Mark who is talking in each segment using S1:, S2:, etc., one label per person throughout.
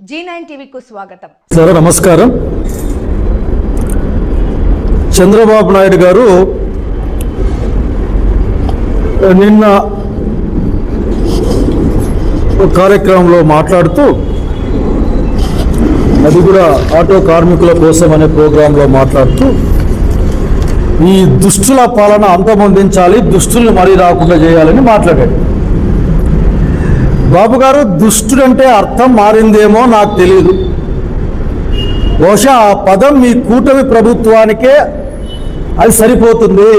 S1: G nine టీవీకు స్వాగతం.
S2: Sir నమస్కారం. చంద్రబాబు నాయుడు గారు నిన్న కార్యక్రమంలో మాట్లాడుతూ అది కూడా ఆటో కార్మికుల కోసం అనే ప్రోగ్రాంలో మాట్లాడుతూ ఈ దుష్టుల పాలన అంతమొందించాలి దుష్టుల్ని మరీ రాకుండా చేయాలని మాట్లాడాడు బాబు గారు దుష్టుడంటే అర్థం మారిందేమో నాకు తెలియదు బహుశా ఆ పదం మీ కూటమి ప్రభుత్వానికే అది సరిపోతుంది.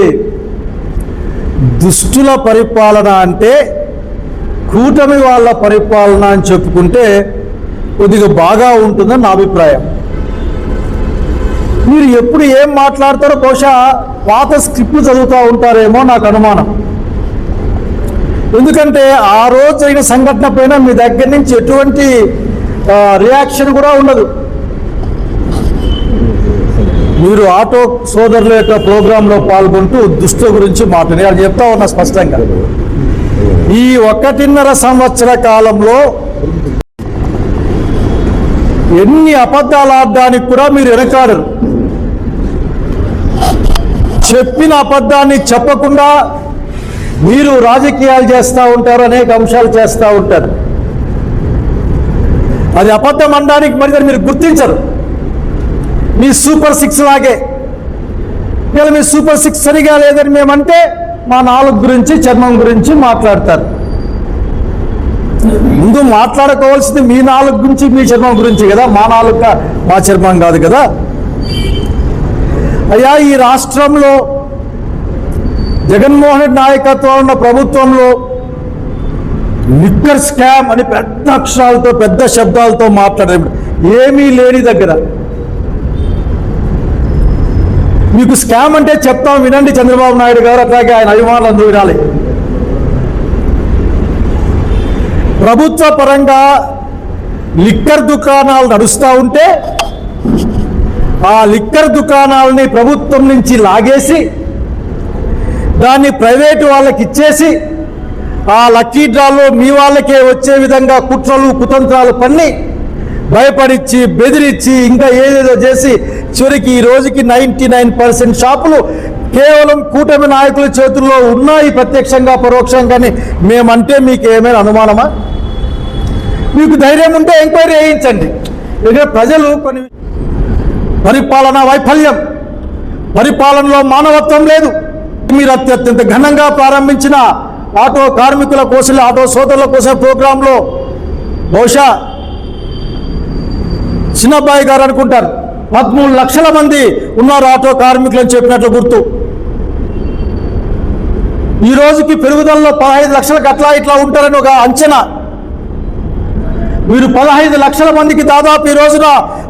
S2: దుష్టుల పరిపాలన అంటే కూటమి వాళ్ళ పరిపాలన అని చెప్పుకుంటే కొద్దిగా బాగా ఉంటుందని నా అభిప్రాయం. మీరు ఎప్పుడు ఏం మాట్లాడతారో బహుశా పాత స్క్రిప్ట్ చదువుతూ ఉంటారేమో నాకు అనుమానం. ఎందుకంటే ఆ రోజు జరిగిన సంఘటన పైన మీ దగ్గర నుంచి ఎటువంటి రియాక్షన్ కూడా ఉండదు. మీరు ఆటో సోదరుల యొక్క ప్రోగ్రాంలో పాల్గొంటూ దుస్తుల గురించి మాట్లాడి అది చెప్తా ఉన్నా స్పష్టంగా. ఈ ఒకటిన్నర సంవత్సర కాలంలో ఎన్ని అబద్ధాలు ఆడడానికి కూడా మీరు వెనకాడరు. చెప్పిన అబద్ధాన్ని చెప్పకుండా మీరు రాజకీయాలు చేస్తూ ఉంటారు అనేక అంశాలు చేస్తూ ఉంటారు. అది అబద్ధం అనడానికి మరి మీరు గుర్తించరు. మీ సూపర్ సిక్స్ లాగే. ఇలా మీ సూపర్ సిక్స్ సరిగా లేదని మేమంటే మా నాలుగు గురించి చర్మం గురించి మాట్లాడతారు. ముందు మాట్లాడుకోవాల్సింది మీ నాలుగు గురించి మీ చర్మం గురించి కదా. మా నాలుగు మా చర్మం కాదు కదా. అయ్యా ఈ రాష్ట్రంలో జగన్మోహన్ రెడ్డి నాయకత్వం ఉన్న ప్రభుత్వంలో లిక్కర్ స్కామ్ అని పెద్ద అక్షరాలతో పెద్ద శబ్దాలతో మాట్లాడారు ఏమీ లేని దగ్గర. మీకు స్కామ్ అంటే చెప్తాం వినండి చంద్రబాబు నాయుడు గారు అట్లాగే ఆయన అభిమానులు అందరూ వినాలి. ప్రభుత్వ పరంగా లిక్కర్ దుకాణాలు నడుస్తూ ఉంటే ఆ లిక్కర్ దుకాణాలని ప్రభుత్వం నుంచి లాగేసి దాన్ని ప్రైవేటు వాళ్ళకి ఇచ్చేసి ఆ లక్కీ డ్రాలో మీ వాళ్ళకే వచ్చే విధంగా కుట్రలు కుతంత్రాలు పన్ని భయపడిచ్చి బెదిరించి ఇంకా ఏదేదో చేసి చివరికి ఈ రోజుకి నైంటీ నైన్ పర్సెంట్ షాపులు కేవలం కూటమి నాయకుల చేతుల్లో ఉన్నాయి ప్రత్యక్షంగా పరోక్షంగానే మేమంటే మీకు ఏమైనా అనుమానమా? మీకు ధైర్యం ఉంటే ఎంక్వైరీ చేయించండి. ఇక్కడ ప్రజలు కొన్ని పరిపాలన వైఫల్యం. పరిపాలనలో మానవత్వం లేదు. మీరు అత్యంత ఘనంగా ప్రారంభించిన ఆటో కార్మికుల కోసం ఆటో సోదరుల కోసం ప్రోగ్రాంలో బహుశా చిన్నబ్బాయి గారు అనుకుంటారు. పదమూడు లక్షల మంది ఉన్నారు ఆటో కార్మికులు అని చెప్పినట్లు గుర్తు. ఈ రోజుకి పెరుగుదలలో పదహైదు లక్షలకు అట్లా ఇట్లా ఉంటారని ఒక అంచనా. మీరు పదహైదు లక్షల మందికి దాదాపు ఈ రోజున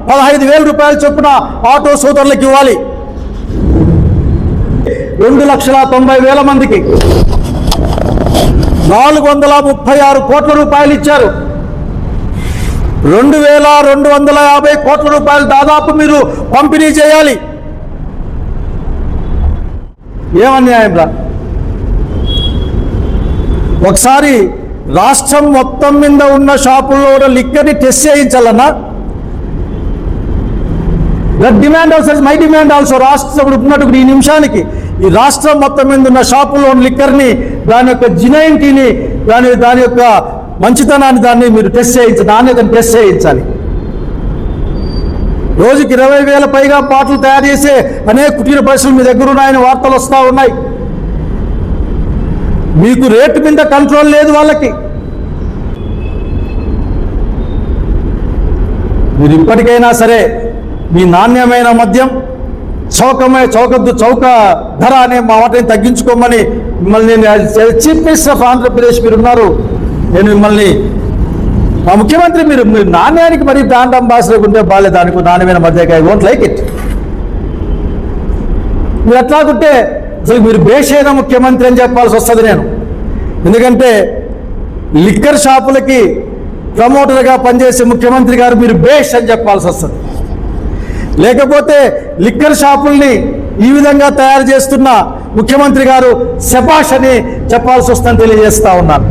S2: పదహైదు వేల రూపాయల చొప్పున ఆటో సోదరులకు ఇవ్వాలి. రెండు లక్షల తొంభై వేల మందికి నాలుగు వందల ముప్పై ఆరు కోట్ల రూపాయలు ఇచ్చారు. రెండు వేల రెండు వందల యాభై కోట్ల రూపాయలు దాదాపు మీరు పంపిణీ చేయాలి. ఏమన్యాయం రా? ఒకసారి రాష్ట్రం మొత్తం మీద ఉన్న షాపుల్లో కూడా లిక్కర్ని test చేయించాలన్నా demand also my demand also రాష్ట్రం ఉన్నట్టు ఈ నిమిషానికి ఈ రాష్ట్రం మొత్తం మీద ఉన్న షాపుల్లో ఉన్న లిక్కర్ని దాని యొక్క జినైంటీని దాని దాని యొక్క మంచితనాన్ని దాన్ని మీరు టెస్ట్ చేయించాలి నాణ్యతను టెస్ట్ చేయించాలి. రోజుకి ఇరవై వేల పైగా పాటలు తయారు చేసే అనేక కుటీర పరిశ్రమలు మీ దగ్గర ఉన్నాయని వార్తలు వస్తూ ఉన్నాయి. మీకు రేటు మీద కంట్రోల్ లేదు వాళ్ళకి. మీరు ఇప్పటికైనా సరే మీ నాణ్యమైన మద్యం చౌకమే చౌకద్దు చౌక ధర అనే మా వాటిని తగ్గించుకోమని మిమ్మల్ని నేను చీఫ్ మినిస్టర్ ఆఫ్ ఆంధ్రప్రదేశ్ మీరు ఉన్నారు. నేను మిమ్మల్ని మా ముఖ్యమంత్రి మీరు మీరు నాణ్యానికి మరి బ్రాండ్ అంబాసిడర్ ఉంటే బాగాలే దానికి నాణ్యమైన మధ్య ఐ వోంట్ లైక్ ఇట్ మీరు ఎట్లాగుంటే అసలు మీరు బేషైన ముఖ్యమంత్రి అని చెప్పాల్సి వస్తుంది నేను. ఎందుకంటే లిక్కర్ షాపులకి ప్రమోటర్గా పనిచేసే ముఖ్యమంత్రి గారు మీరు బేష్ అని చెప్పాల్సి వస్తుంది. లేకపోతే లిక్కర్ షాపుల్ని ఈ విధంగా తయారు చేస్తున్న ముఖ్యమంత్రి గారు శపాష్ అని చెప్పాల్సి వస్తుందని తెలియజేస్తా ఉన్నాను.